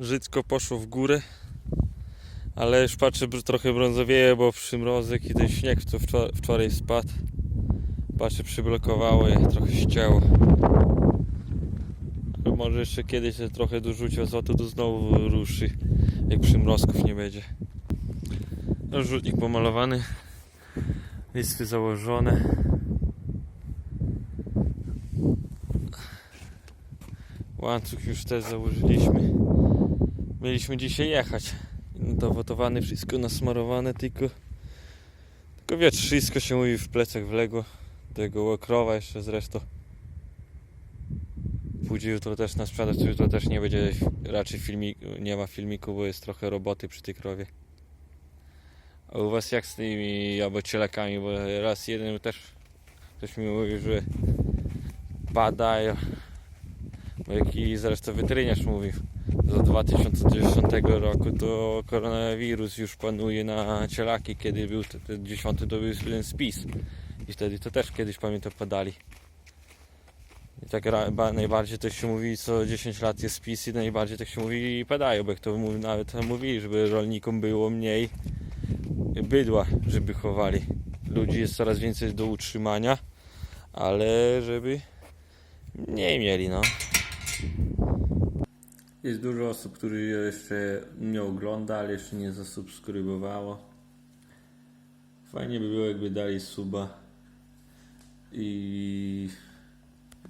Życko poszło w górę. Ale już patrzę, trochę brązowieje, bo przymrozek i ten śnieg, co wczor- wczoraj spadł. Patrzę, przyblokowało je, trochę ścięło. Może jeszcze kiedyś trochę dorzuci azotu, to znowu ruszy, jak przymrozków nie będzie. Rzutnik pomalowany, listy założone. Łańcuch już też założyliśmy. Mieliśmy dzisiaj jechać. Dowotowany, wszystko nasmarowane, tylko tylko wiesz, wszystko się mówi w plecach wległo. Tego łokrowa jeszcze zresztą. Pójdzie jutro też na sprzedaż, to jutro też nie będzie raczej filmiku, nie ma filmiku, bo jest trochę roboty przy tej krowie. A u was jak z tymi albo cielakami, bo raz jeden też ktoś mi mówił, że padają. Bo jaki zresztą weterynarz mówił, od 2010 roku to koronawirus już panuje na cielaki, kiedy był ten, ten 10 to był ten spis. I wtedy to też kiedyś pamiętam padali. I tak najbardziej to się mówi co 10 lat jest spis i najbardziej tak się mówi padają, bo jak to mówi, nawet mówili, żeby rolnikom było mniej bydła, żeby chowali. Ludzi jest coraz więcej do utrzymania, ale żeby mniej mieli, no. Jest dużo osób, którzy jeszcze nie ogląda, ale jeszcze nie zasubskrybowało. Fajnie by było, jakby dali suba. I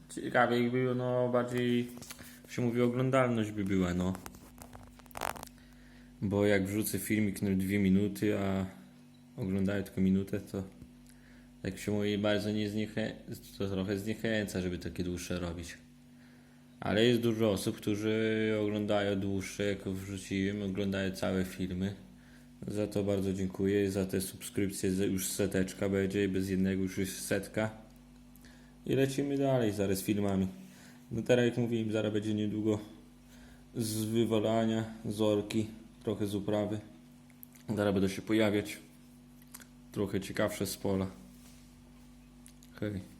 ciekawie jakby było, no bardziej się mówi oglądalność by była, no. Bo jak wrzucę filmik na dwie minuty, a oglądają tylko minutę, to jak się mówi bardzo nie zniechę... to trochę zniechęca, żeby takie dłuższe robić. Ale jest dużo osób, którzy oglądają dłuższe, jak wrzuciłem, oglądają całe filmy. Za to bardzo dziękuję. Za te subskrypcje już seteczka będzie, bez jednego już jest setka. I lecimy dalej zaraz z filmami. No teraz jak mówiłem, zaraz będzie niedługo z wywalania, z orki, trochę z uprawy. Zaraz będą się pojawiać trochę ciekawsze z pola. Hej.